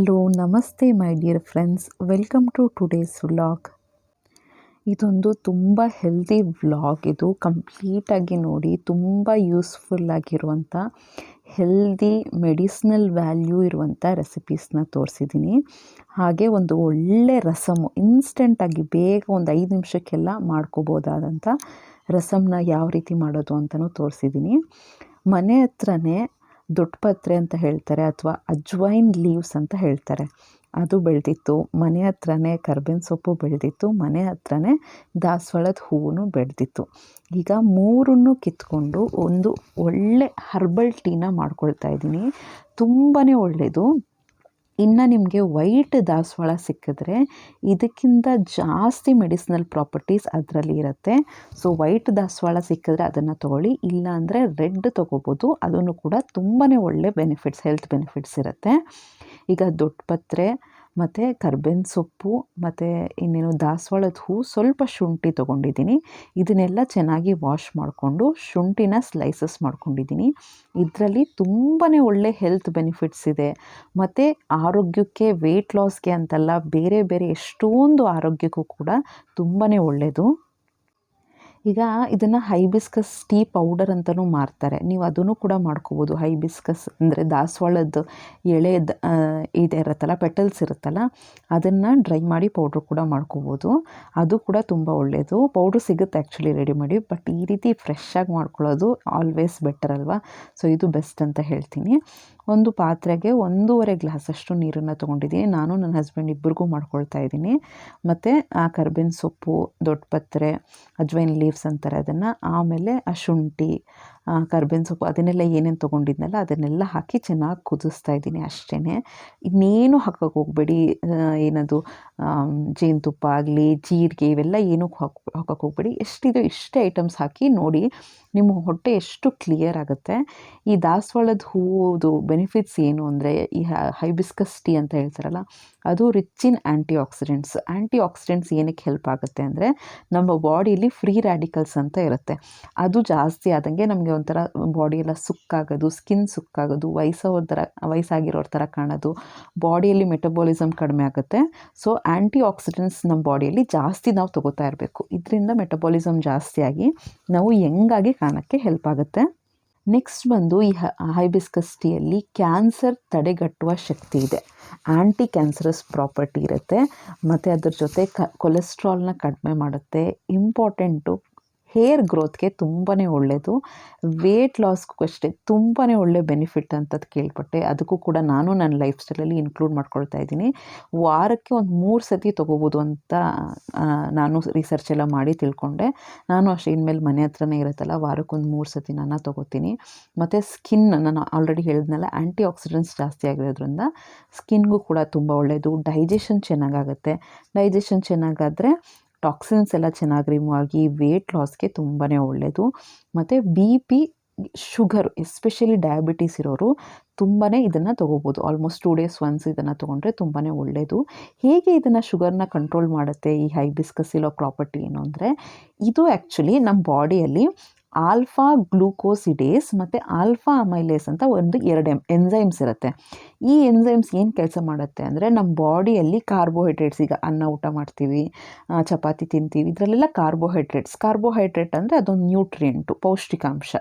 Hello, ನಮಸ್ತೆ my dear friends. Welcome to today's vlog. ಇದೊಂದು ತುಂಬ ಹೆಲ್ದಿ ವ್ಲಾಗ್. ಇದು ಕಂಪ್ಲೀಟಾಗಿ ನೋಡಿ ತುಂಬ ಯೂಸ್ಫುಲ್ ಆಗಿರುವಂಥ ಹೆಲ್ದಿ ಮೆಡಿಸ್ನಲ್ ವ್ಯಾಲ್ಯೂ ಇರುವಂಥ ರೆಸಿಪೀಸ್ನ ತೋರಿಸಿದ್ದೀನಿ. ಹಾಗೆ ಒಂದು ಒಳ್ಳೆ ರಸಮು ಇನ್ಸ್ಟೆಂಟಾಗಿ ಬೇಗ ಒಂದು ಐದು ನಿಮಿಷಕ್ಕೆಲ್ಲ ಮಾಡ್ಕೋಬೋದಾದಂಥ ರಸಮ್ನ ಯಾವ ರೀತಿ ಮಾಡೋದು ಅಂತಲೂ ತೋರಿಸಿದ್ದೀನಿ. ಮನೆ ಹತ್ರನೇ ದೊಡ್ಡಪತ್ರೆ ಅಂತ ಹೇಳ್ತಾರೆ ಅಥವಾ ಅಜ್ವೈನ್ ಲೀವ್ಸ್ ಅಂತ ಹೇಳ್ತಾರೆ. ಅದು ಬೆಳೆದಿತ್ತು. ಮನೆ ಹತ್ರನೇ ಕರ್ಬೇವಿನ ಸೊಪ್ಪು ಬೆಳೆದಿತ್ತು. ಮನೆ ಹತ್ರನೇ ದಾಸವಾಳದ ಹೂವು ಬೆಳೆದಿತ್ತು. ಈಗ ಮೂರನ್ನು ಕಿತ್ಕೊಂಡು ಒಂದು ಒಳ್ಳೆ ಹರ್ಬಲ್ ಟೀನ ಮಾಡ್ಕೊಳ್ತಾ ಇದ್ದೀನಿ. ತುಂಬಾ ಒಳ್ಳೆಯದು ಇನ್ನು ನಿಮಗೆ ವೈಟ್ ದಾಸವಾಳ ಸಿಕ್ಕಿದ್ರೆ ಇದಕ್ಕಿಂತ ಜಾಸ್ತಿ ಮೆಡಿಸಿನಲ್ ಪ್ರಾಪರ್ಟೀಸ್ ಅದರಲ್ಲಿ ಇರುತ್ತೆ. ಸೊ, ವೈಟ್ ದಾಸವಾಳ ಸಿಕ್ಕಿದ್ರೆ ಅದನ್ನು ತೊಗೊಳ್ಳಿ. ಇಲ್ಲ ಅಂದರೆ ರೆಡ್ ತೊಗೋಬೋದು. ಅದನ್ನು ಕೂಡ ತುಂಬಾ ಒಳ್ಳೆ ಬೆನಿಫಿಟ್ಸ್, ಹೆಲ್ತ್ ಬೆನಿಫಿಟ್ಸ್ ಇರುತ್ತೆ. ಈಗ ದೊಡ್ಡಪತ್ರೆ ಮತ್ತು ಕರ್ಬೇವಿನ ಸೊಪ್ಪು, ಮತ್ತು ಇನ್ನೇನು ದಾಸವಾಳದ ಹೂ ಸ್ವಲ್ಪ ಶುಂಠಿ ತೊಗೊಂಡಿದ್ದೀನಿ. ಇದನ್ನೆಲ್ಲ ಚೆನ್ನಾಗಿ ವಾಶ್ ಮಾಡಿಕೊಂಡು ಶುಂಠಿನ ಸ್ಲೈಸಸ್ ಮಾಡ್ಕೊಂಡಿದ್ದೀನಿ. ಇದರಲ್ಲಿ ತುಂಬಾ ಒಳ್ಳೆ ಹೆಲ್ತ್ ಬೆನಿಫಿಟ್ಸ್ ಇದೆ. ಮತ್ತು ಆರೋಗ್ಯಕ್ಕೆ ವೆಯ್ಟ್ ಲಾಸ್ಗೆ ಅಂತಲ್ಲ ಬೇರೆ ಬೇರೆ ಎಷ್ಟೊಂದು ಆರೋಗ್ಯಕ್ಕೂ ಕೂಡ ತುಂಬಾ ಒಳ್ಳೆಯದು ಈಗ ಇದನ್ನು ಹೈಬಿಸ್ಕಸ್ ಟೀ ಪೌಡರ್ ಅಂತಲೂ ಮಾರ್ತಾರೆ. ನೀವು ಅದನ್ನು ಕೂಡ ಮಾಡ್ಕೋಬೋದು. ಹೈಬಿಸ್ಕಸ್ ಅಂದರೆ ದಾಸವಾಳದ ಎಳೆ ಇದೆ ಇರುತ್ತಲ್ಲ, ಪೆಟಲ್ಸ್ ಇರುತ್ತಲ್ಲ, ಅದನ್ನು ಡ್ರೈ ಮಾಡಿ ಪೌಡ್ರ್ ಕೂಡ ಮಾಡ್ಕೋಬೋದು. ಅದು ಕೂಡ ತುಂಬ ಒಳ್ಳೆಯದು ಪೌಡ್ರ್ ಸಿಗುತ್ತೆ ಆ್ಯಕ್ಚುಲಿ ರೆಡಿ ಮಾಡಿ, ಬಟ್ ಈ ರೀತಿ ಫ್ರೆಶ್ ಆಗಿ ಮಾಡ್ಕೊಳ್ಳೋದು ಆಲ್ವೇಸ್ ಬೆಟರ್ ಅಲ್ವಾ? ಸೊ ಇದು ಬೆಸ್ಟ್ ಅಂತ ಹೇಳ್ತೀನಿ. ಒಂದು ಪಾತ್ರೆಗೆ ಒಂದೂವರೆ ಗ್ಲಾಸಷ್ಟು ನೀರನ್ನು ತೊಗೊಂಡಿದ್ದೀನಿ. ನಾನು ನನ್ನ ಹಸ್ಬೆಂಡ್ ಇಬ್ಬರಿಗೂ ಮಾಡ್ಕೊಳ್ತಾ ಇದ್ದೀನಿ. ಮತ್ತು ಆ ಕರ್ಬೇವಿನ ಸೊಪ್ಪು ದೊಡ್ಡಪತ್ರೆ ಅಜ್ವೈನ್ ಲೀವ್ಸ್ ಅಂತಾರೆ ಅದನ್ನು, ಆಮೇಲೆ ಆ ಶುಂಠಿ ಕರ್ಬೇವಿನ ಸೊಪ್ಪು ಅದನ್ನೆಲ್ಲ ಏನೇನು ತೊಗೊಂಡಿದ್ನಲ್ಲ, ಅದನ್ನೆಲ್ಲ ಹಾಕಿ ಚೆನ್ನಾಗಿ ಕುದಿಸ್ತಾ ಇದ್ದೀನಿ ಅಷ್ಟೇ ಇನ್ನೇನು ಹಾಕೋಕೆ ಹೋಗಬೇಡಿ. ಏನದು ಜೇನುತುಪ್ಪ ಆಗಲಿ, ಜೀರಿಗೆ ಇವೆಲ್ಲ ಏನೂ ಹಾಕಿ, ಹಾಕೋಕೆ ಹೋಗಬೇಡಿ. ಎಷ್ಟಿದೆ ಇಷ್ಟೇ ಐಟಮ್ಸ್ ಹಾಕಿ ನೋಡಿ ನಿಮ್ಮ ಹೊಟ್ಟೆ ಎಷ್ಟು ಕ್ಲಿಯರ್ ಆಗುತ್ತೆ. ಈ ದಾಸವಾಳದ ಹೂವುದು ಬೆನಿಫಿಟ್ಸ್ ಏನು ಅಂದರೆ, ಈ ಹೈಬಿಸ್ಕಸ್ ಟೀ ಅಂತ ಹೇಳ್ತಾರಲ್ಲ ಅದು rich in antioxidants antioxidants ಏನಕ್ಕೆ ಹೆಲ್ಪ್ ಆಗುತ್ತೆ ಅಂದರೆ ನಮ್ಮ ಬಾಡಿಲಿ ಫ್ರೀ ರ್ಯಾಡಿಕಲ್ಸ್ ಅಂತ ಇರುತ್ತೆ. ಅದು ಜಾಸ್ತಿ ಆದಂಗೆ ನಮಗೆ ಒಂಥರ ಬಾಡಿ ಎಲ್ಲ ಸುಕ್ಕಾಗೋದು ಸ್ಕಿನ್ ಸುಕ್ಕಾಗೋದು ವಯಸ್ಸೋರ ಥರ, ವಯಸ್ಸಾಗಿರೋರ ಥರ ಕಾಣೋದು, ಬಾಡಿಯಲ್ಲಿ ಮೆಟಬಾಲಿಸಮ್ ಕಡಿಮೆ ಆಗುತ್ತೆ. ಸೊ ಆ್ಯಂಟಿ ಆಕ್ಸಿಡೆಂಟ್ಸ್ ನಮ್ಮ ಬಾಡಿಯಲ್ಲಿ ಜಾಸ್ತಿ ನಾವು ತೊಗೋತಾ ಇರಬೇಕು. ಇದರಿಂದ ಮೆಟಬಾಲಿಸಮ್ ಜಾಸ್ತಿಯಾಗಿ ನಾವು ಯಂಗಾಗಿ ಕಾಣೋಕ್ಕೆ ಹೆಲ್ಪ್ ಆಗುತ್ತೆ. ನೆಕ್ಸ್ಟ್ ಬಂದು ಈ ಹೈಬಿಸ್ಕಸ್ ಟೀಯಲ್ಲಿ ಕ್ಯಾನ್ಸರ್ ತಡೆಗಟ್ಟುವ ಶಕ್ತಿ ಇದೆ. ಆ್ಯಂಟಿ ಕ್ಯಾನ್ಸರಸ್ ಪ್ರಾಪರ್ಟಿ ಇರುತ್ತೆ. ಮತ್ತು ಅದ್ರ ಜೊತೆ ಕ, ಕೊಲೆಸ್ಟ್ರಾಲ್ನ ಕಡಿಮೆ ಮಾಡುತ್ತೆ. ಇಂಪಾರ್ಟೆಂಟು ಹೇರ್ ಗ್ರೋತ್ಗೆ ತುಂಬಾ ಒಳ್ಳೆಯದು ವೇಟ್ ಲಾಸ್ಗೂ ಅಷ್ಟೇ ತುಂಬಾ ಒಳ್ಳೆ ಬೆನಿಫಿಟ್ ಅಂತದ್ದು ಕೇಳ್ಪಟ್ಟೆ. ಅದಕ್ಕೂ ಕೂಡ ನಾನು ನನ್ನ ಲೈಫ್ ಸ್ಟೈಲಲ್ಲಿ ಇನ್ಕ್ಲೂಡ್ ಮಾಡ್ಕೊಳ್ತಾ ಇದ್ದೀನಿ. ವಾರಕ್ಕೆ ಒಂದು ಮೂರು ಸತಿ ತೊಗೋಬೋದು ಅಂತ ನಾನು ರಿಸರ್ಚ್ ಎಲ್ಲ ಮಾಡಿ ತಿಳ್ಕೊಂಡೆ. ನಾನು ಅಷ್ಟೇ, ಇನ್ಮೇಲೆ ಮನೆ ಹತ್ರನೇ ಇರುತ್ತಲ್ಲ ವಾರಕ್ಕೊಂದು ಮೂರು ಸತಿ ನಾನು ತೊಗೋತೀನಿ. ಮತ್ತು ಸ್ಕಿನ್, ನಾನು ಆಲ್ರೆಡಿ ಹೇಳಿದ್ನಲ್ಲ ಆ್ಯಂಟಿ ಆಕ್ಸಿಡೆಂಟ್ಸ್ ಜಾಸ್ತಿ ಆಗಿರೋದ್ರಿಂದ ಸ್ಕಿನ್ಗೂ ಕೂಡ ತುಂಬ ಒಳ್ಳೆಯದು ಡೈಜೆಷನ್ ಚೆನ್ನಾಗಾಗುತ್ತೆ. ಡೈಜೆಷನ್ ಚೆನ್ನಾಗಾದರೆ ಟಾಕ್ಸಿನ್ಸ್ ಎಲ್ಲ ಚೆನ್ನಾಗಿ ರಿಮೂವ್ ಆಗಿ ವೇಟ್ ಲಾಸ್ಗೆ ತುಂಬಾ ಒಳ್ಳೆಯದು ಮತ್ತು B P sugar especially diabetes ಇರೋರು ತುಂಬಾ ಇದನ್ನು ತೊಗೋಬೋದು. ಆಲ್ಮೋಸ್ಟ್ ಟೂ ಡೇಸ್ ಒನ್ಸ್ ಇದನ್ನು ತೊಗೊಂಡ್ರೆ ತುಂಬಾ ಒಳ್ಳೆಯದು ಹೇಗೆ ಇದನ್ನು ಶುಗರ್ನ ಕಂಟ್ರೋಲ್ ಮಾಡುತ್ತೆ? ಈ ಹೈಬಿಸ್ಕಸ್ ಇರೋ ಪ್ರಾಪರ್ಟಿ ಏನು ಅಂದರೆ, ಇದು ಆ್ಯಕ್ಚುಲಿ ನಮ್ಮ ಬಾಡಿಯಲ್ಲಿ ಆಲ್ಫಾ ಗ್ಲೂಕೋಸಿಡೇಸ್ ಮತ್ತು ಆಲ್ಫಾ ಅಮೈಲೇಸ್ ಅಂತ ಒಂದು ಎರಡು ಎಂ ಎನ್ಸೈಮ್ಸ್ ಇರುತ್ತೆ. ಈ ಎನ್ಝೈಮ್ಸ್ ಏನು ಕೆಲಸ ಮಾಡುತ್ತೆ ಅಂದರೆ ನಮ್ಮ ಬಾಡಿಯಲ್ಲಿ ಕಾರ್ಬೋಹೈಡ್ರೇಟ್ಸ್ ಈಗ ಅನ್ನ ಊಟ ಮಾಡ್ತೀವಿ ಚಪಾತಿ ತಿಂತೀವಿ, ಇದರಲ್ಲೆಲ್ಲ ಕಾರ್ಬೋಹೈಡ್ರೇಟ್ಸ್ ಕಾರ್ಬೋಹೈಡ್ರೇಟ್ ಅಂದರೆ ಅದೊಂದು ನ್ಯೂಟ್ರಿಯೆಂಟು ಪೌಷ್ಟಿಕಾಂಶ.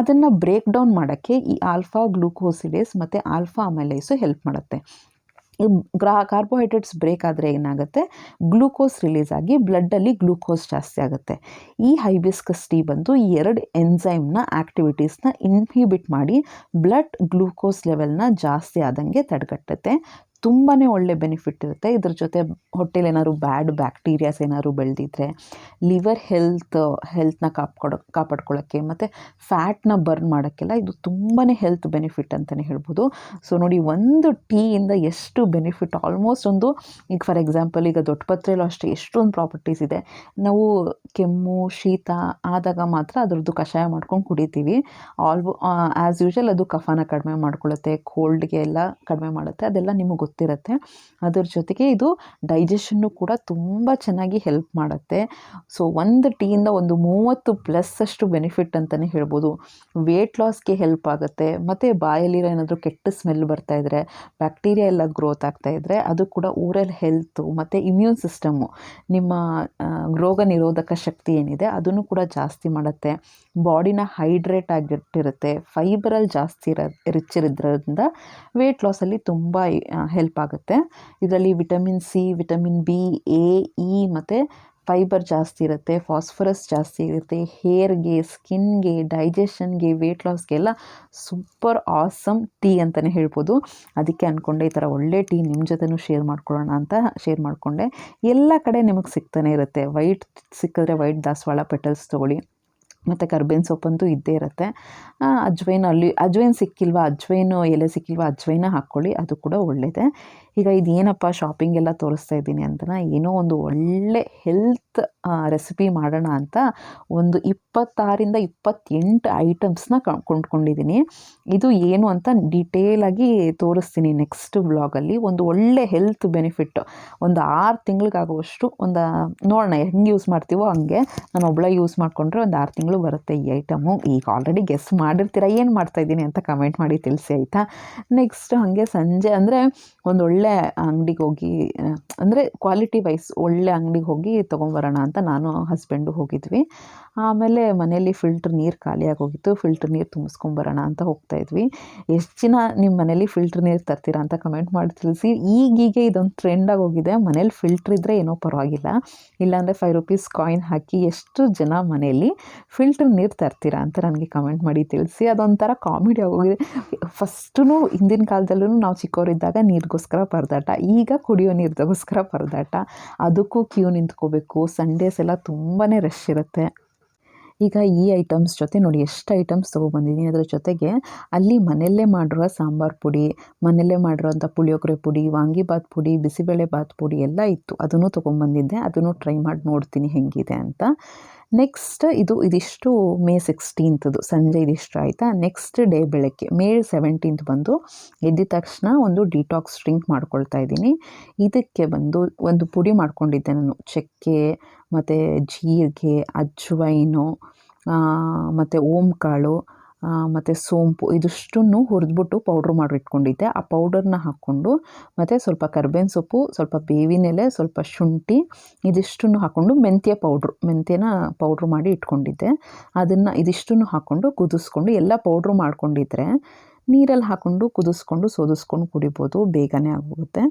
ಅದನ್ನು ಬ್ರೇಕ್ ಡೌನ್ ಮಾಡೋಕ್ಕೆ ಈ ಆಲ್ಫಾ ಗ್ಲೂಕೋಸಿಡೇಸ್ ಮತ್ತು ಆಲ್ಫಾ ಅಮೈಲೇಸು ಹೆಲ್ಪ್ ಮಾಡುತ್ತೆ. ಗ್ರಾ ಕಾರ್ಬೋಹೈಡ್ರೇಟ್ಸ್ ಬ್ರೇಕ್ ಆದರೆ ಏನಾಗುತ್ತೆ? ಗ್ಲೂಕೋಸ್ ರಿಲೀಸ್ ಆಗಿ ಬ್ಲಡ್ಡಲ್ಲಿ ಗ್ಲೂಕೋಸ್ ಜಾಸ್ತಿ ಆಗುತ್ತೆ. ಈ ಹೈಬಿಸ್ಕಸ್ ಟೀ ಬಂದು ಎರಡು ಎನ್ಸೈಮ್ನ ಆ್ಯಕ್ಟಿವಿಟೀಸ್ನ ಇನ್ಹಿಬಿಟ್ ಮಾಡಿ ಬ್ಲಡ್ ಗ್ಲೂಕೋಸ್ ಲೆವೆಲ್ನ ಜಾಸ್ತಿ ಆದಂಗೆ ತಡೆಗಟ್ಟುತ್ತೆ. ತುಂಬಾ ಒಳ್ಳೆ ಬೆನಿಫಿಟ್ ಇರುತ್ತೆ. ಇದ್ರ ಜೊತೆ ಹೊಟ್ಟೆಲಿ ಏನಾದ್ರು ಬ್ಯಾಡ್ ಬ್ಯಾಕ್ಟೀರಿಯಾಸ್ ಏನಾದ್ರು ಬೆಳೆದಿದ್ರೆ ಲಿವರ್ ಹೆಲ್ತ್ ಹೆಲ್ತ್ನ ಕಾಪಾಡೋ ಕಾಪಾಡ್ಕೊಳ್ಳೋಕ್ಕೆ ಮತ್ತು ಫ್ಯಾಟ್ನ ಬರ್ನ್ ಮಾಡೋಕ್ಕೆಲ್ಲ ಇದು ತುಂಬಾ ಹೆಲ್ತ್ ಬೆನಿಫಿಟ್ ಅಂತಲೇ ಹೇಳ್ಬೋದು. ಸೊ ನೋಡಿ ಒಂದು ಟೀಯಿಂದ ಎಷ್ಟು ಬೆನಿಫಿಟ್ ಆಲ್ಮೋಸ್ಟ್ ಒಂದು, ಈಗ ಫಾರ್ ಎಕ್ಸಾಂಪಲ್ ಈಗ ದೊಡ್ಡಪತ್ರೆಯಲ್ಲೂ ಅಷ್ಟೇ ಎಷ್ಟೊಂದು ಪ್ರಾಪರ್ಟೀಸ್ ಇದೆ. ನಾವು ಕೆಮ್ಮು, ಶೀತ ಆದಾಗ ಮಾತ್ರ ಅದರದ್ದು ಕಷಾಯ ಮಾಡ್ಕೊಂಡು ಕುಡಿತೀವಿ. ಆಲ್ಬೋ ಆ್ಯಸ್ ಯೂಶಲ್ ಅದು ಕಫನ ಕಡಿಮೆ ಮಾಡ್ಕೊಳ್ಳುತ್ತೆ ಕೋಲ್ಡ್ಗೆ ಎಲ್ಲ ಕಡಿಮೆ ಮಾಡುತ್ತೆ, ಅದೆಲ್ಲ ನಿಮಗೆ ಗೊತ್ತಿರುತ್ತೆ. ಅದ್ರ ಜೊತೆಗೆ ಇದು ಡೈಜೆಷನ್ನು ಕೂಡ ತುಂಬ ಚೆನ್ನಾಗಿ ಹೆಲ್ಪ್ ಮಾಡುತ್ತೆ. ಸೊ ಒಂದು ಟೀಯಿಂದ ಒಂದು ಮೂವತ್ತು ಪ್ಲಸ್ ಅಷ್ಟು ಬೆನಿಫಿಟ್ ಅಂತಲೇ ಹೇಳ್ಬೋದು. ವೇಟ್ ಲಾಸ್ಗೆ ಹೆಲ್ಪ್ ಆಗುತ್ತೆ. ಮತ್ತು ಬಾಯಲ್ಲಿರೋ ಏನಾದರೂ ಕೆಟ್ಟ ಸ್ಮೆಲ್ ಬರ್ತಾ ಇದ್ದರೆ ಬ್ಯಾಕ್ಟೀರಿಯಾ ಎಲ್ಲ ಗ್ರೋತ್ ಆಗ್ತಾ ಇದ್ದರೆ ಅದು ಕೂಡ ಊರಲ್ ಹೆಲ್ತು ಮತ್ತು ಇಮ್ಯೂನ್ ಸಿಸ್ಟಮ್ಮು ನಿಮ್ಮ ರೋಗ ನಿರೋಧಕ ಶಕ್ತಿ ಏನಿದೆ, ಅದನ್ನು ಕೂಡ ಜಾಸ್ತಿ ಮಾಡುತ್ತೆ. ಬಾಡಿನ ಹೈಡ್ರೇಟ್ ಆಗಿಟ್ಟಿರುತ್ತೆ ಫೈಬರಲ್ಲಿ ಜಾಸ್ತಿ ಇರೋ, ರಿಚ್ ಇರೋದ್ರಿಂದ ವೇಟ್ ಲಾಸಲ್ಲಿ ತುಂಬ ಆಗುತ್ತೆ. ಇದರಲ್ಲಿ vitamin C vitamin B A E ಮತ್ತು ಫೈಬರ್ ಜಾಸ್ತಿ ಇರುತ್ತೆ ಫಾಸ್ಫರಸ್ ಜಾಸ್ತಿ ಇರುತ್ತೆ ಹೇರ್ಗೆ ಸ್ಕಿನ್ಗೆ ಡೈಜೆಷನ್ಗೆ ವೇಟ್ ಲಾಸ್ಗೆಲ್ಲ ಸೂಪರ್ ಆಸಮ್ ಟೀ ಅಂತಲೇ ಹೇಳ್ಬೋದು. ಅದಕ್ಕೆ ಅಂದ್ಕೊಂಡೆ ಈ ಥರ ಒಳ್ಳೆ ಟೀ ನಿಮ್ಮ ಜೊತೆನೂ ಶೇರ್ ಮಾಡ್ಕೊಳ್ಳೋಣ ಅಂತ ಶೇರ್ ಮಾಡಿಕೊಂಡೆ. ಎಲ್ಲ ಕಡೆ ನಿಮಗೆ ಸಿಗ್ತಾನೆ ಇರುತ್ತೆ. ವೈಟ್ ಸಿಕ್ಕಿದ್ರೆ ವೈಟ್ ದಾಸವಾಳ ಪೆಟಲ್ಸ್ ತೊಗೊಳ್ಳಿ. ಮತ್ತು ಕರ್ಬೇವಿನ ಸೊಪ್ಪಂತೂ ಇದ್ದೇ ಇರುತ್ತೆ. ಅಜ್ವೈನ್ ಅಲ್ಲಿ, ಅಜ್ವೈನ್ ಸಿಕ್ಕಿಲ್ವಾ, ಅಜ್ವೈನು ಎಲೆ ಸಿಕ್ಕಿಲ್ವಾ, ಅಜ್ವೈನ ಹಾಕ್ಕೊಳ್ಳಿ, ಅದು ಕೂಡ ಒಳ್ಳೆಯದೇ ಈಗ ಇದೇನಪ್ಪ ಶಾಪಿಂಗ್ ಎಲ್ಲ ತೋರಿಸ್ತಾ ಇದ್ದೀನಿ ಅಂತನ ಏನೋ ಒಂದು ಒಳ್ಳೆ ಹೆಲ್ತ್ ರೆಸಿಪಿ ಮಾಡೋಣ ಅಂತ ಒಂದು ಇಪ್ಪತ್ತಾರಿಂದ ಇಪ್ಪತ್ತೆಂಟು ಐಟಮ್ಸ್ನ ಕೊಂಡ್ಕೊಂಡಿದ್ದೀನಿ. ಇದು ಏನು ಅಂತ ಡೀಟೇಲಾಗಿ ತೋರಿಸ್ತೀನಿ ನೆಕ್ಸ್ಟ್ ಬ್ಲಾಗಲ್ಲಿ ಒಂದು ಒಳ್ಳೆ ಹೆಲ್ತ್ ಬೆನಿಫಿಟ್ ಒಂದು ಆರು ತಿಂಗಳಿಗಾಗುವಷ್ಟು ಒಂದು, ನೋಡೋಣ ಹೆಂಗೆ ಯೂಸ್ ಮಾಡ್ತೀವೋ ಹಂಗೆ. ನಾನು ಒಬ್ಬಳ ಯೂಸ್ ಮಾಡಿಕೊಂಡ್ರೆ ಒಂದು ಆರು ತಿಂಗಳು ಬರುತ್ತೆ ಈ ಐಟಮು ಈಗ ಆಲ್ರೆಡಿ ಗೆಸ್ ಮಾಡಿರ್ತೀರ, ಏನು ಮಾಡ್ತಾಯಿದ್ದೀನಿ ಅಂತ ಕಮೆಂಟ್ ಮಾಡಿ ತಿಳಿಸಿ, ಆಯಿತಾ? ನೆಕ್ಸ್ಟ್ ಹಾಗೆ ಸಂಜೆ ಅಂದರೆ ಒಂದು ಒಳ್ಳೆ ಅಂಗಡಿಗೆ ಹೋಗಿ ಅಂದರೆ ಕ್ವಾಲಿಟಿ ವೈಸ್ ಒಳ್ಳೆ ಅಂಗಡಿಗೆ ಹೋಗಿ ತೊಗೊಂಬರೋಣ ಅಂತ ನಾನು ಹಸ್ಬೆಂಡು ಹೋಗಿದ್ವಿ. ಆಮೇಲೆ ಮನೇಲಿ ಫಿಲ್ಟ್ರ್ ನೀರು ಖಾಲಿಯಾಗಿ ಹೋಗಿತ್ತು. ಫಿಲ್ಟ್ರ್ ನೀರು ತುಂಬಿಸ್ಕೊಂಬರೋಣ ಅಂತ ಹೋಗ್ತಾ ಇದ್ವಿ. ಎಷ್ಟು ಜನ ನಿಮ್ಮ ಮನೇಲಿ ಫಿಲ್ಟ್ರ್ ನೀರು ತರ್ತೀರಾ ಅಂತ ಕಮೆಂಟ್ ಮಾಡಿ ತಿಳಿಸಿ. ಈಗೀಗೆ ಇದೊಂದು ಟ್ರೆಂಡಾಗಿ ಹೋಗಿದೆ. ಮನೇಲಿ ಫಿಲ್ಟ್ರ್ ಇದ್ದರೆ ಏನೋ ಪರವಾಗಿಲ್ಲ. ಇಲ್ಲಾಂದರೆ ಫೈವ್ ರುಪೀಸ್ ಕಾಯಿನ್ ಹಾಕಿ ಎಷ್ಟು ಜನ ಮನೆಯಲ್ಲಿ ಫಿಲ್ಟ್ರ್ ನೀರು ತರ್ತೀರಾ ಅಂತ ನನಗೆ ಕಮೆಂಟ್ ಮಾಡಿ ತಿಳಿಸಿ. ಅದೊಂಥರ ಕಾಮಿಡಿ ಆಗೋಗಿದೆ ಫಸ್ಟು ಹಿಂದಿನ ಕಾಲದಲ್ಲೂ ನಾವು ಚಿಕ್ಕವರಿದ್ದಾಗ ನೀರಿಗೋಸ್ಕರ ಪರದಾಟ. ಈಗ ಕುಡಿಯೋ ನೀರಿಗೋಸ್ಕರ ಪರದಾಟ. ಅದಕ್ಕೂ ಕ್ಯೂ ನಿಂತ್ಕೋಬೇಕು. ಸಂಡೇಸ್ ಎಲ್ಲ ತುಂಬಾ ರಶ್ ಇರುತ್ತೆ. ಈಗ ಈ ಐಟಮ್ಸ್ ಜೊತೆ ನೋಡಿ, ಎಷ್ಟು ಐಟಮ್ಸ್ ತೊಗೊಬಂದಿದ್ದೀನಿ ಅದರ ಜೊತೆಗೆ ಅಲ್ಲಿ ಮನೆಯಲ್ಲೇ ಮಾಡಿರುವ ಸಾಂಬಾರು ಪುಡಿ, ಮನೆಯಲ್ಲೇ ಮಾಡಿರೋಂಥ ಪುಳಿಯೋಗರೆ ಪುಡಿ ವಾಂಗಿಬಾತ್ ಪುಡಿ ಬಿಸಿಬೇಳೆ ಬಾತ್ ಪುಡಿ ಎಲ್ಲ ಇತ್ತು. ಅದನ್ನು ತೊಗೊಂಬಂದಿದ್ದೆ. ಅದನ್ನು ಟ್ರೈ ಮಾಡಿ ನೋಡ್ತೀನಿ ಹೆಂಗಿದೆ ಅಂತ. ನೆಕ್ಸ್ಟ್ ಇದು ಇದಿಷ್ಟು ಮೇ ಸಿಕ್ಸ್ಟೀನ್ತ್ದು ಸಂಜೆ ಇದಿಷ್ಟು ಆಯಿತಾ? ನೆಕ್ಸ್ಟ್ ಡೇ ಬೆಳಗ್ಗೆ, ಮೇ ಸೆವೆಂಟೀನ್ತ್ ಬಂದು ಎದ್ದ ತಕ್ಷಣ ಒಂದು ಡಿಟಾಕ್ಸ್ ಡ್ರಿಂಕ್ ಮಾಡ್ಕೊಳ್ತಾ ಇದ್ದೀನಿ. ಇದಕ್ಕೆ ಬಂದು ಒಂದು ಪುಡಿ ಮಾಡ್ಕೊಂಡಿದ್ದೆ ನಾನು. ಚಕ್ಕೆ, ಮತ್ತು ಜೀರಿಗೆ, ಅಜ್ವೈನು ಮತ್ತು ಓಂಕಾಳು ಮತ್ತು ಸೋಂಪು ಇದಿಷ್ಟನ್ನು ಹುರಿದ್ಬಿಟ್ಟು ಪೌಡ್ರ್ ಮಾಡಿಟ್ಕೊಂಡಿದ್ದೆ ಆ ಪೌಡರ್ನ ಹಾಕ್ಕೊಂಡು ಮತ್ತು ಸ್ವಲ್ಪ ಕರ್ಬೇವಿನ ಸೊಪ್ಪು, ಸ್ವಲ್ಪ ಬೇವಿನ ಎಲೆ ಸ್ವಲ್ಪ ಶುಂಠಿ ಇದಿಷ್ಟನ್ನು ಹಾಕ್ಕೊಂಡು ಮೆಂತ್ಯ ಪೌಡ್ರು ಮೆಂತ್ಯನ ಪೌಡ್ರ್ ಮಾಡಿ ಇಟ್ಕೊಂಡಿದ್ದೆ. ಅದನ್ನು ಇದಿಷ್ಟನ್ನು ಹಾಕ್ಕೊಂಡು ಕುದಿಸ್ಕೊಂಡು ಎಲ್ಲ ಪೌಡ್ರು ಮಾಡ್ಕೊಂಡಿದ್ರೆ ನೀರಲ್ಲಿ ಹಾಕ್ಕೊಂಡು ಕುದಿಸ್ಕೊಂಡು, ಸೋದಿಸ್ಕೊಂಡು ಕುಡಿಬೋದು, ಬೇಗನೆ ಆಗೋಗುತ್ತೆ.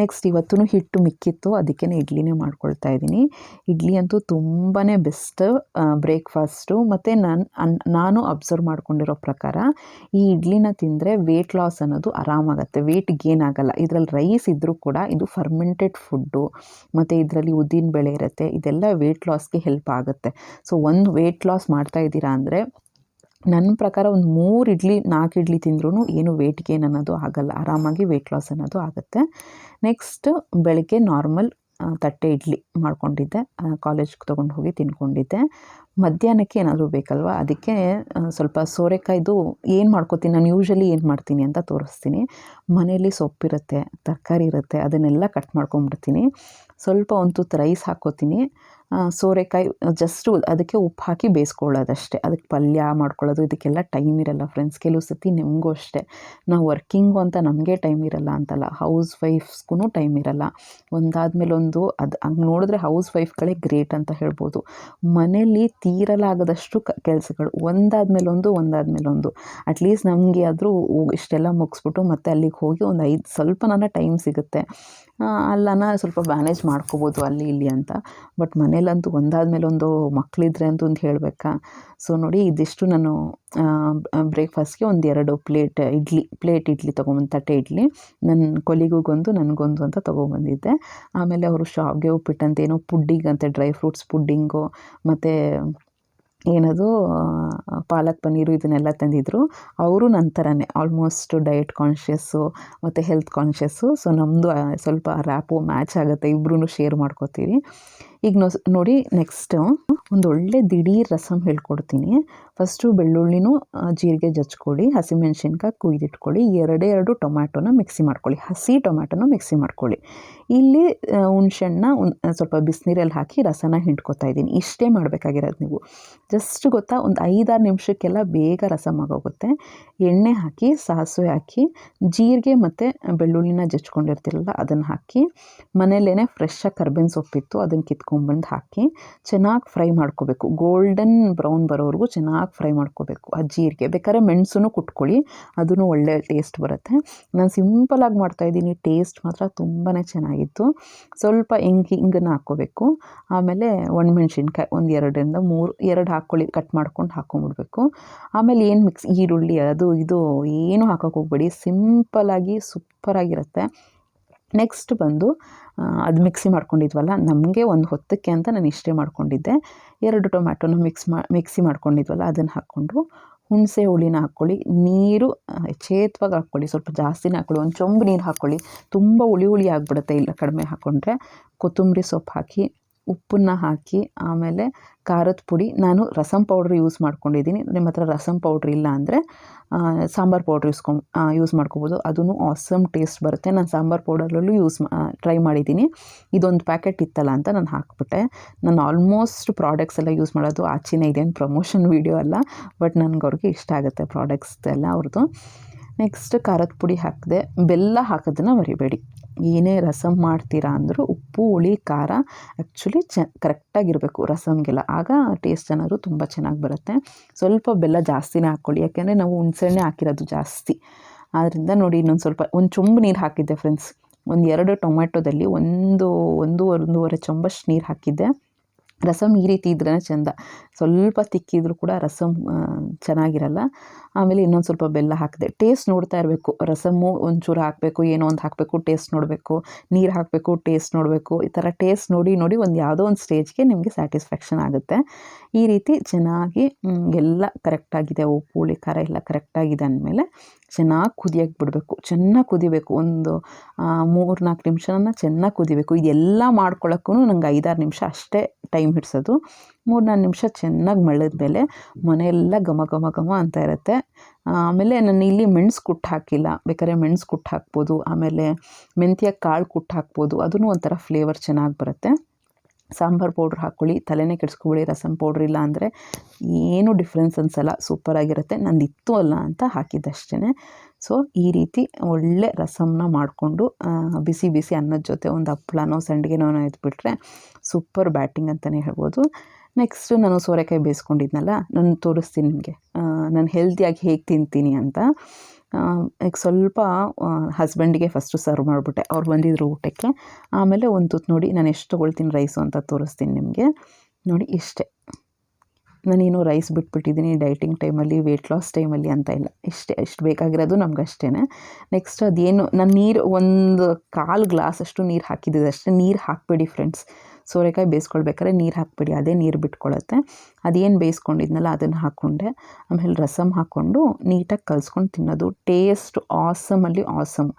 ನೆಕ್ಸ್ಟ್ ಇವತ್ತೂ ಹಿಟ್ಟು ಮಿಕ್ಕಿತ್ತು, ಅದಕ್ಕೆ ಇಡ್ಲಿನೇ ಮಾಡ್ಕೊಳ್ತಾ ಇದ್ದೀನಿ. ಇಡ್ಲಿ ಅಂತೂ ತುಂಬಾ ಬೆಸ್ಟ್ ಬ್ರೇಕ್ಫಾಸ್ಟು ಮತ್ತು ನಾನು ನಾನು ಅಬ್ಸರ್ವ್ ಮಾಡ್ಕೊಂಡಿರೋ ಪ್ರಕಾರ ಈ ಇಡ್ಲಿನ ತಿಂದರೆ ವೆಯ್ಟ್ ಲಾಸ್ ಅನ್ನೋದು ಆರಾಮಾಗುತ್ತೆ. ವೆಯ್ಟ್ ಗೇನ್ ಆಗಲ್ಲ. ಇದರಲ್ಲಿ ರೈಸ್ ಇದ್ದರೂ ಕೂಡ ಇದು ಫರ್ಮೆಂಟೆಡ್ ಫುಡ್ಡು ಮತ್ತು ಇದರಲ್ಲಿ ಉದ್ದಿನ ಬೇಳೆ ಇರುತ್ತೆ, ಇದೆಲ್ಲ ವೆಯ್ಟ್ ಲಾಸ್ಗೆ ಹೆಲ್ಪ್ ಆಗುತ್ತೆ. ಸೊ ಒಂದು ವೆಯ್ಟ್ ಲಾಸ್ ಮಾಡ್ತಾ ಇದ್ದೀರಾ ಅಂದರೆ ನನ್ನ ಪ್ರಕಾರ ಒಂದು ಮೂರು ಇಡ್ಲಿ, ನಾಲ್ಕು ಇಡ್ಲಿ ತಿಂದ್ರೂ ಏನು ವೇಟ್ ಗೇನ್ ಅನ್ನೋದು ಆಗಲ್ಲ. ಆರಾಮಾಗಿ ವೆಯ್ಟ್ ಲಾಸ್ ಅನ್ನೋದು ಆಗುತ್ತೆ. ನೆಕ್ಸ್ಟ್ ಬೆಳಗ್ಗೆ ನಾರ್ಮಲ್ ತಟ್ಟೆ ಇಡ್ಲಿ ಮಾಡ್ಕೊಂಡಿದ್ದೆ. ಕಾಲೇಜ್ಗೆ ತೊಗೊಂಡು ಹೋಗಿ ತಿನ್ಕೊಂಡಿದ್ದೆ. ಮಧ್ಯಾಹ್ನಕ್ಕೆ ಏನಾದರೂ ಬೇಕಲ್ವ? ಅದಕ್ಕೆ ಸ್ವಲ್ಪ ಸೋರೆಕಾಯ್ದು ಏನು ಮಾಡ್ಕೋತೀನಿ? ನಾನು ಯೂಶ್ವಲಿ ಏನು ಮಾಡ್ತೀನಿ ಅಂತ ತೋರಿಸ್ತೀನಿ. ಮನೆಯಲ್ಲಿ ಸೊಪ್ಪಿರುತ್ತೆ ತರಕಾರಿ ಇರುತ್ತೆ, ಅದನ್ನೆಲ್ಲ ಕಟ್ ಮಾಡ್ಕೊಂಬಿಡ್ತೀನಿ ಸ್ವಲ್ಪ ಒಂದು ರೈಸ್ ಹಾಕ್ಕೋತೀನಿ. ಸೋರೆಕಾಯಿ ಜಸ್ಟು ಅದಕ್ಕೆ ಉಪ್ಪು ಹಾಕಿ ಬೇಯಿಸ್ಕೊಳ್ಳೋದಷ್ಟೇ. ಅದಕ್ಕೆ ಪಲ್ಯ ಮಾಡ್ಕೊಳ್ಳೋದು, ಇದಕ್ಕೆಲ್ಲ ಟೈಮ್ ಇರಲ್ಲ ಫ್ರೆಂಡ್ಸ್ ಕೆಲವು ಸತಿ ನಿಮಗೂ ಅಷ್ಟೇ. ನಾವು ವರ್ಕಿಂಗು ಅಂತ ನಮಗೆ ಟೈಮ್ ಇರಲ್ಲ ಅಂತಲ್ಲ. ಹೌಸ್ ವೈಫ್ಸ್ಗೂ ಟೈಮ್ ಇರಲ್ಲ. ಒಂದಾದ ಮೇಲೊಂದು ಅದು, ಹಂಗೆ ನೋಡಿದ್ರೆ ಹೌಸ್ ವೈಫ್ಗಳೇ ಗ್ರೇಟ್ ಅಂತ ಹೇಳ್ಬೋದು. ಮನೇಲಿ ತೀರಲಾಗದಷ್ಟು ಕ, ಕೆಲಸಗಳು. ಒಂದಾದ್ಮೇಲೊಂದು ಒಂದು ಒಂದಾದ್ಮೇಲೆ ಒಂದು ಅಟ್ಲೀಸ್ಟ್ ನಮಗೆ ಆದರೂ ಇಷ್ಟೆಲ್ಲ ಮುಗಿಸ್ಬಿಟ್ಟು ಮತ್ತೆ ಅಲ್ಲಿಗೆ ಹೋಗಿ ಒಂದು ಐದು, ಸ್ವಲ್ಪ ನನ್ನ ಟೈಮ್ ಸಿಗುತ್ತೆ. ಅಲ್ಲನ ಸ್ವಲ್ಪ ಮ್ಯಾನೇಜ್ ಮಾಡ್ಕೋಬೋದು ಅಲ್ಲಿ, ಇಲ್ಲಿ ಅಂತ. ಬಟ್ ಮನೇಲಂತೂ ಒಂದಾದ್ಮೇಲೆ ಒಂದು ಮಕ್ಕಳಿದ್ರೆ ಅಂತ ಒಂದು ಹೇಳಬೇಕಾ? ಸೊ ನೋಡಿ ಇದಿಷ್ಟು ನಾನು ಬ್ರೇಕ್ಫಾಸ್ಟ್ಗೆ ಒಂದು ಎರಡು ಪ್ಲೇಟ್ ಇಡ್ಲಿ ಪ್ಲೇಟ್ ಇಡ್ಲಿ ತೊಗೊಂಬಂದು, ತಟ್ಟೆ ಇಡ್ಲಿ. ನನ್ನ ಕೊಲಿಗೂಗೊಂದು ನನಗೊಂದು ಅಂತ ತೊಗೊಂಬಂದಿದ್ದೆ. ಆಮೇಲೆ ಅವರು ಶಾವಿಗೆ ಅಂತ ಏನೋ ಪುಡ್ಡಿಂಗ್ ಅಂತೆ ಡ್ರೈ ಫ್ರೂಟ್ಸ್ ಪುಡ್ಡಿಂಗು, ಮತ್ತು ಏನದು ಪಾಲಕ್ ಪನ್ನೀರು ಇದನ್ನೆಲ್ಲ ತಂದಿದ್ದರು ಅವರು ನನ್ನ ಥರನೇ ಆಲ್ಮೋಸ್ಟ್ ಡಯಟ್ ಕಾನ್ಷಿಯಸ್ಸು ಮತ್ತು ಹೆಲ್ತ್ ಕಾನ್ಷಿಯಸ್ಸು ಸೊ ನಮ್ಮದು ಸ್ವಲ್ಪ ರ್ಯಾಪು ಮ್ಯಾಚ್ ಆಗುತ್ತೆ ಇಬ್ಬರೂ ಶೇರ್ ಮಾಡ್ಕೋತೀವಿ. ಈಗ ನೋಡಿ ನೆಕ್ಸ್ಟು ಒಳ್ಳೆ ದಿಢೀರ್ ರಸಮ್ ಹೇಳ್ಕೊಡ್ತೀನಿ. ಫಸ್ಟು ಬೆಳ್ಳುಳ್ಳಿನೂ ಜೀರಿಗೆ ಜಚ್ಕೊಳ್ಳಿ ಹಸಿಮೆಣ್ಸಿನ್ಕಾಯಿ ಕುಯ್ದಿಟ್ಕೊಳ್ಳಿ, ಎರಡೇ ಎರಡು ಟೊಮ್ಯಾಟೋನ ಮಿಕ್ಸಿ ಮಾಡ್ಕೊಳ್ಳಿ, ಹಸಿ ಟೊಮ್ಯಾಟೋನ ಮಿಕ್ಸಿ ಮಾಡ್ಕೊಳ್ಳಿ. ಇಲ್ಲಿ ಹುಣ್ಸೆಣ್ಣ ಸ್ವಲ್ಪ ಬಿಸಿನೀರಲ್ಲಿ ಹಾಕಿ ರಸನ ಹಿಂಡ್ಕೊತಾ ಇದ್ದೀನಿ. ಇಷ್ಟೇ ಮಾಡಬೇಕಾಗಿರೋದು ನೀವು. ಜಸ್ಟ್ ಗೊತ್ತಾ, ಒಂದು ಐದಾರು ನಿಮಿಷಕ್ಕೆಲ್ಲ ಬೇಗ ರಸ ಆಗೋಗುತ್ತೆ ಎಣ್ಣೆ ಹಾಕಿ, ಸಾಸಿವೆ ಹಾಕಿ, ಜೀರಿಗೆ ಮತ್ತು ಬೆಳ್ಳುಳ್ಳಿನ ಜಚ್ಕೊಂಡಿರ್ತಿರಲ್ಲ ಅದನ್ನು ಹಾಕಿ ಮನೆಯಲ್ಲೇ ಫ್ರೆಶ್ಶಾಗಿ ಕರ್ಬೇವಿನ ಸೊಪ್ಪಿತ್ತು, ಅದನ್ನು ಕಿತ್ಕೊಂಡ್ಬಂದು ಹಾಕಿ, ಚೆನ್ನಾಗಿ ಫ್ರೈ ಮಾಡ್ಕೋಬೇಕು. ಗೋಲ್ಡನ್ ಬ್ರೌನ್ ಬರೋವರೆಗೂ ಚೆನ್ನಾಗಿ ಫ್ರೈ ಮಾಡ್ಕೋಬೇಕು. ಆ ಜೀರಿಗೆ ಬೇಕಾದ್ರೆ ಮೆಣಸನ್ನು ಕುಟ್ಕೊಳ್ಳಿ. ಅದೂ ಒಳ್ಳೆ ಟೇಸ್ಟ್ ಬರುತ್ತೆ. ನಾನು ಸಿಂಪಲಾಗಿ ಮಾಡ್ತಾಯಿದ್ದೀನಿ ಟೇಸ್ಟ್ ಮಾತ್ರ ತುಂಬಾ ಚೆನ್ನಾಗಿತ್ತು. ಸ್ವಲ್ಪ ಹಿಂಗೆ ಹಿಂಗನ್ನು ಹಾಕ್ಕೋಬೇಕು ಆಮೇಲೆ ಒಣಮೆಣ್ಸಿನ್ಕಾಯಿ ಒಂದು ಎರಡರಿಂದ ಮೂರು, ಎರಡು ಹಾಕ್ಕೊಳ್ಳಿ. ಕಟ್ ಮಾಡ್ಕೊಂಡು ಹಾಕ್ಕೊಂಬಿಡ್ಬೇಕು ಆಮೇಲೆ ಏನು ಮಿಕ್ಸ್ ಈರುಳ್ಳಿ ಅದು ಇದು ಏನೂ ಹಾಕೋಕೆ ಹೋಗ್ಬೇಡಿ. ಸಿಂಪಲಾಗಿ ಸೂಪರಾಗಿರುತ್ತೆ ನೆಕ್ಸ್ಟ್ ಬಂದು ಅದು ಮಿಕ್ಸಿ ಮಾಡ್ಕೊಂಡಿದ್ವಲ್ಲ, ನಮಗೆ ಒಂದು ಹೊತ್ತಕ್ಕೆ ಅಂತ ನಾನು ಇಷ್ಟೇ ಮಾಡ್ಕೊಂಡಿದ್ದೆ. ಎರಡು ಟೊಮ್ಯಾಟೊನ ಮಿಕ್ಸ್ ಮಾ ಮಿಕ್ಸಿ ಮಾಡ್ಕೊಂಡಿದ್ವಲ್ಲ, ಅದನ್ನು ಹಾಕ್ಕೊಂಡು ಹುಣಸೆ ಹುಳಿನ ಹಾಕ್ಕೊಳ್ಳಿ, ನೀರು ಚೇತ್ವಾಗಿ ಹಾಕ್ಕೊಳ್ಳಿ, ಸ್ವಲ್ಪ ಜಾಸ್ತಿನೇ ಹಾಕ್ಕೊಳ್ಳಿ, ಒಂದು ಚೊಂಬು ನೀರು ಹಾಕ್ಕೊಳ್ಳಿ. ತುಂಬ ಹುಳಿ ಹುಳಿ ಆಗಿಬಿಡುತ್ತೆ, ಇಲ್ಲ ಕಡಿಮೆ ಹಾಕ್ಕೊಂಡ್ರೆ ಕೊತ್ತಂಬರಿ ಸೊಪ್ಪು ಹಾಕಿ ಉಪ್ಪನ್ನ ಹಾಕಿ, ಆಮೇಲೆ ಖಾರದ ಪುಡಿ. ನಾನು ರಸಮ್ ಪೌಡ್ರ್ ಯೂಸ್ ಮಾಡ್ಕೊಂಡಿದ್ದೀನಿ. ನಿಮ್ಮ ಹತ್ರ ರಸಮ್ ಪೌಡ್ರ್ ಇಲ್ಲ ಅಂದರೆ ಸಾಂಬಾರು ಪೌಡ್ರ್ ಯೂಸ್ಕೊಂಡು ಯೂಸ್ ಮಾಡ್ಕೋಬೋದು. ಅದೂ ಆಸಮ್ ಟೇಸ್ಟ್ ಬರುತ್ತೆ. ನಾನು ಸಾಂಬಾರು ಪೌಡರಲ್ಲೂ ಯೂಸ್ ಟ್ರೈ ಮಾಡಿದ್ದೀನಿ. ಇದೊಂದು ಪ್ಯಾಕೆಟ್ ಇತ್ತಲ್ಲ ಅಂತ ನಾನು ಹಾಕ್ಬಿಟ್ಟೆ. ನಾನು ಆಲ್ಮೋಸ್ಟ್ ಪ್ರಾಡಕ್ಟ್ಸ್ ಎಲ್ಲ ಯೂಸ್ ಮಾಡೋದು ಆಚೆನೇ ಇದೇನು ಪ್ರಮೋಷನ್ ವೀಡಿಯೋ ಅಲ್ಲ. ಬಟ್ ನನಗೆ ಅವ್ರಿಗೆ ಇಷ್ಟ ಆಗುತ್ತೆ ಪ್ರಾಡಕ್ಟ್ಸ್ ಎಲ್ಲ ಅವ್ರದ್ದು ನೆಕ್ಸ್ಟ್ ಖಾರದ ಪುಡಿ ಹಾಕಿದೆ, ಬೆಲ್ಲ ಹಾಕೋದನ್ನು ಮರಿಬೇಡಿ. ಏನೇ ರಸಂ ಮಾಡ್ತೀರಾ ಅಂದರೂ ಉಪ್ಪು, ಹುಳಿ, ಖಾರ ಆ್ಯಕ್ಚುಲಿ ಚ ಕರೆಕ್ಟಾಗಿರಬೇಕು ರಸಮ್ಗೆಲ್ಲ ಆಗ ಟೇಸ್ಟ್ ಅನ್ನೋದು ತುಂಬ ಚೆನ್ನಾಗಿ ಬರುತ್ತೆ. ಸ್ವಲ್ಪ ಬೆಲ್ಲ ಜಾಸ್ತಿನೇ ಹಾಕ್ಕೊಳ್ಳಿ. ಯಾಕೆಂದರೆ ನಾವು ಹುಣ್ಸೆಹಣ್ಣೆ ಹಾಕಿರೋದು ಜಾಸ್ತಿ. ಆದ್ದರಿಂದ ನೋಡಿ ಇನ್ನೊಂದು ಸ್ವಲ್ಪ, ಒಂದು ಚೊಂಬು ನೀರು ಹಾಕಿದ್ದೆ ಫ್ರೆಂಡ್ಸ್ ಒಂದು ಎರಡು ಟೊಮ್ಯಾಟೊದಲ್ಲಿ ಒಂದು ಒಂದು ಒಂದೂವರೆ ಚೊಂಬಷ್ಟು ನೀರು ಹಾಕಿದ್ದೆ. ರಸಮ್ ಈ ರೀತಿ ಇದ್ರೇ ಚೆಂದ. ಸ್ವಲ್ಪ ತಿಕ್ಕಿದ್ರು ಕೂಡ ರಸಮ್ ಚೆನ್ನಾಗಿರಲ್ಲ. ಆಮೇಲೆ ಇನ್ನೊಂದು ಸ್ವಲ್ಪ ಬೆಲ್ಲ ಹಾಕಿದೆ. ಟೇಸ್ಟ್ ನೋಡ್ತಾ ಇರಬೇಕು. ರಸಮ್ಮು ಒಂಚೂರು ಹಾಕಬೇಕು, ಏನೋ ಒಂದು ಹಾಕಬೇಕು, ಟೇಸ್ಟ್ ನೋಡಬೇಕು. ನೀರು ಹಾಕಬೇಕು, ಟೇಸ್ಟ್ ನೋಡಬೇಕು. ಈ ಥರ ಟೇಸ್ಟ್ ನೋಡಿ ನೋಡಿ ಒಂದು ಯಾವುದೋ ಒಂದು ಸ್ಟೇಜ್ಗೆ ನಿಮಗೆ ಸ್ಯಾಟಿಸ್ಫ್ಯಾಕ್ಷನ್ ಆಗುತ್ತೆ. ಈ ರೀತಿ ಚೆನ್ನಾಗಿ ಎಲ್ಲ ಕರೆಕ್ಟಾಗಿದೆ ಉಪ್ಪು, ಹುಳಿ, ಖಾರ ಎಲ್ಲ ಕರೆಕ್ಟಾಗಿದೆ ಅಂದಮೇಲೆ ಚೆನ್ನಾಗಿ ಕುದಿಯಕ್ಕೆ ಬಿಡಬೇಕು, ಚೆನ್ನಾಗಿ ಕುದಿಬೇಕು. ಒಂದು ಮೂರು ನಾಲ್ಕು ನಿಮಿಷನ ಚೆನ್ನಾಗಿ ಕುದಿಬೇಕು. ಇದೆಲ್ಲ ಮಾಡ್ಕೊಳ್ಳೋಕ್ಕೂ ನಂಗೆ ಐದಾರು ನಿಮಿಷ ಅಷ್ಟೇ ಟೈಮ್ ಹಿಡ್ಸೋದು. ಮೂರು ನಾಲ್ಕು ನಿಮಿಷ ಚೆನ್ನಾಗಿ ಮಳ್ಳಿದ ಮೇಲೆ ಮನೆಯೆಲ್ಲ ಘಮ ಘಮ ಘಮ ಅಂತ ಇರುತ್ತೆ. ಆಮೇಲೆ ನಾನು ಇಲ್ಲಿ ಮೆಣಸು ಕುಟ್ಟು ಹಾಕಿಲ್ಲ. ಬೇಕಾದ್ರೆ ಮೆಣಸು ಕುಟ್ಟು ಹಾಕ್ಬೋದು. ಆಮೇಲೆ ಮೆಂತ್ಯ ಕಾಳು ಕುಟ್ಟು ಹಾಕ್ಬೋದು. ಅದೂ ಒಂಥರ ಫ್ಲೇವರ್ ಚೆನ್ನಾಗಿ ಬರುತ್ತೆ. ಸಾಂಬಾರು ಪೌಡ್ರ್ ಹಾಕ್ಕೊಳ್ಳಿ, ತಲೆನೇ ಕೆಡಿಸ್ಕೊಬೇಡಿ ರಸಮ್ ಪೌಡ್ರ್ ಇಲ್ಲ ಅಂದರೆ ಏನೂ ಡಿಫ್ರೆನ್ಸ್ ಅನಿಸಲ್ಲ ಸೂಪರಾಗಿರುತ್ತೆ ಇತ್ತು ಅಲ್ಲ ಅಂತ ಹಾಕಿದ್ದಷ್ಟೇ ಸೊ ಈ ರೀತಿ ಒಳ್ಳೆ ರಸಮ್ನ ಮಾಡಿಕೊಂಡು ಬಿಸಿ ಬಿಸಿ ಅನ್ನದ ಜೊತೆ ಒಂದು ಹಪ್ಳನೋ, ಸಂಡಿಗೆನೋ ಇದ್ಬಿಟ್ರೆ ಸೂಪರ್ ಬ್ಯಾಟಿಂಗ್ ಅಂತಲೇ ಹೇಳ್ಬೋದು. ನೆಕ್ಸ್ಟ್ ನಾನು ಸೋರೆಕಾಯಿ ಬೇಯಿಸ್ಕೊಂಡಿದ್ನಲ್ಲ, ನಾನು ತೋರಿಸ್ತೀನಿ ನಿಮಗೆ. ನಾನು ಹೆಲ್ತಿಯಾಗಿ ಹೇಗೆ ತಿಂತೀನಿ ಅಂತ. ಈಗ ಸ್ವಲ್ಪ ಹಸ್ಬೆಂಡಿಗೆ ಫಸ್ಟು ಸರ್ವ್ ಮಾಡಿಬಿಟ್ಟೆ. ಅವ್ರು ಬಂದಿದ್ರು ಊಟಕ್ಕೆ. ಆಮೇಲೆ ಒಂದು ತುತ್ತು ನೋಡಿ ನಾನು ಎಷ್ಟು ತೊಗೊಳ್ತೀನಿ ರೈಸು ಅಂತ ತೋರಿಸ್ತೀನಿ ನಿಮಗೆ. ನೋಡಿ ಇಷ್ಟೇ. ನಾನೇನು ರೈಸ್ ಬಿಟ್ಬಿಟ್ಟಿದ್ದೀನಿ ಡೈಟಿಂಗ್ ಟೈಮಲ್ಲಿ ವೆಯ್ಟ್ ಲಾಸ್ ಟೈಮಲ್ಲಿ ಅಂತ ಇಲ್ಲ. ಇಷ್ಟೇ, ಇಷ್ಟು ಬೇಕಾಗಿರೋದು ನಮ್ಗೆ ಅಷ್ಟೇ ನೆಕ್ಸ್ಟ್ ಅದೇನು, ನಾನು ನೀರು ಒಂದು ಕಾಲು ಗ್ಲಾಸ್ ಅಷ್ಟು ನೀರು ಹಾಕಿದ್ದಿದೆ ಅಷ್ಟೇ. ನೀರು ಹಾಕಬೇಡಿ ಫ್ರೆಂಡ್ಸ್ ಸೋರೆಕಾಯಿ ಬೇಯಿಸ್ಕೊಳ್ಬೇಕಾದ್ರೆ ನೀರು ಹಾಕಬೇಡಿ. ಅದೇ ನೀರು ಬಿಟ್ಕೊಳ್ಳುತ್ತೆ ಅದೇನು ಬೇಯಿಸ್ಕೊಂಡಿದ್ನಲ್ಲ ಅದನ್ನು ಹಾಕ್ಕೊಂಡೆ ಆಮೇಲೆ ರಸಮ್ ಹಾಕ್ಕೊಂಡು ನೀಟಾಗಿ ಕಲಿಸ್ಕೊಂಡು ತಿನ್ನೋದು. ಟೇಸ್ಟ್ ಆಸಮಲ್ಲಿ ಆಸಮ್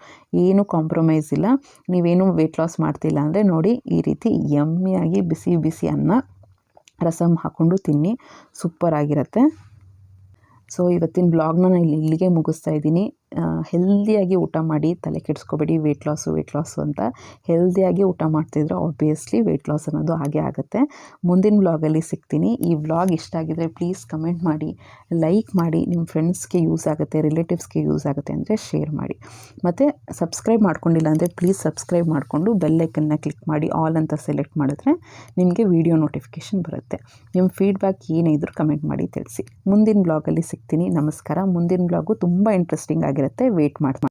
ಏನು ಕಾಂಪ್ರಮೈಸ್ ಇಲ್ಲ. ನೀವೇನು ವೆಯ್ಟ್ ಲಾಸ್ ಮಾಡ್ತಿಲ್ಲ ಅಂದರೆ ನೋಡಿ ಈ ರೀತಿ ಯಮ್ಮಿಯಾಗಿ ಬಿಸಿ ಬಿಸಿ ಅನ್ನ ರಸಮ್ ಹಾಕ್ಕೊಂಡು ತಿನ್ನಿ. ಸೂಪರಾಗಿರುತ್ತೆ ಸೊ ಇವತ್ತಿನ ಬ್ಲಾಗ್ನ ನಾನು ಇಲ್ಲಿ ಇಲ್ಲಿಗೆ ಮುಗಿಸ್ತಾ ಇದ್ದೀನಿ. ಹೆಲ್ದಿಯಾಗಿ ಊಟ ಮಾಡಿ ತಲೆ ಕೆಡಿಸ್ಕೋಬೇಡಿ ವೆಯ್ಟ್ ಲಾಸು ವೆಯ್ಟ್ ಲಾಸು ಅಂತ. ಹೆಲ್ದಿಯಾಗಿ ಊಟ ಮಾಡ್ತಿದ್ರೆ ಆಬ್ವಿಯಸ್ಲಿ ವೆಯ್ಟ್ ಲಾಸ್ ಅನ್ನೋದು ಹಾಗೆ ಆಗುತ್ತೆ. ಮುಂದಿನ ಬ್ಲಾಗಲ್ಲಿ ಸಿಗ್ತೀನಿ. ಈ ವ್ಲಾಗ್ ಇಷ್ಟ ಆಗಿದ್ರೆ ಪ್ಲೀಸ್ ಕಮೆಂಟ್ ಮಾಡಿ ಲೈಕ್ ಮಾಡಿ ನಿಮ್ಮ ಫ್ರೆಂಡ್ಸ್ಗೆ ಯೂಸ್ ಆಗುತ್ತೆ ರಿಲೇಟಿವ್ಸ್ಗೆ ಯೂಸ್ ಆಗುತ್ತೆ ಅಂದರೆ ಶೇರ್ ಮಾಡಿ. ಮತ್ತು ಸಬ್ಸ್ಕ್ರೈಬ್ ಮಾಡ್ಕೊಂಡಿಲ್ಲ ಅಂದರೆ ಪ್ಲೀಸ್ ಸಬ್ಸ್ಕ್ರೈಬ್ ಮಾಡಿಕೊಂಡು ಬೆಲ್ಲೈಕನ್ನ ಕ್ಲಿಕ್ ಮಾಡಿ ಆಲ್ ಅಂತ ಸೆಲೆಕ್ಟ್ ಮಾಡಿದ್ರೆ ನಿಮಗೆ ವಿಡಿಯೋ ನೋಟಿಫಿಕೇಷನ್ ಬರುತ್ತೆ. ನಿಮ್ಮ ಫೀಡ್ಬ್ಯಾಕ್ ಏನೇ ಇದ್ರೂ ಕಮೆಂಟ್ ಮಾಡಿ ತಿಳಿಸಿ. ಮುಂದಿನ ಬ್ಲಾಗಲ್ಲಿ ಸಿಗ್ತೀನಿ. ನಮಸ್ಕಾರ. ಮುಂದಿನ ಬ್ಲಾಗು ತುಂಬ ಇಂಟ್ರೆಸ್ಟಿಂಗ್ ಆಗಿರುತ್ತೆ ವೇಟ್ ಮಾಡಿ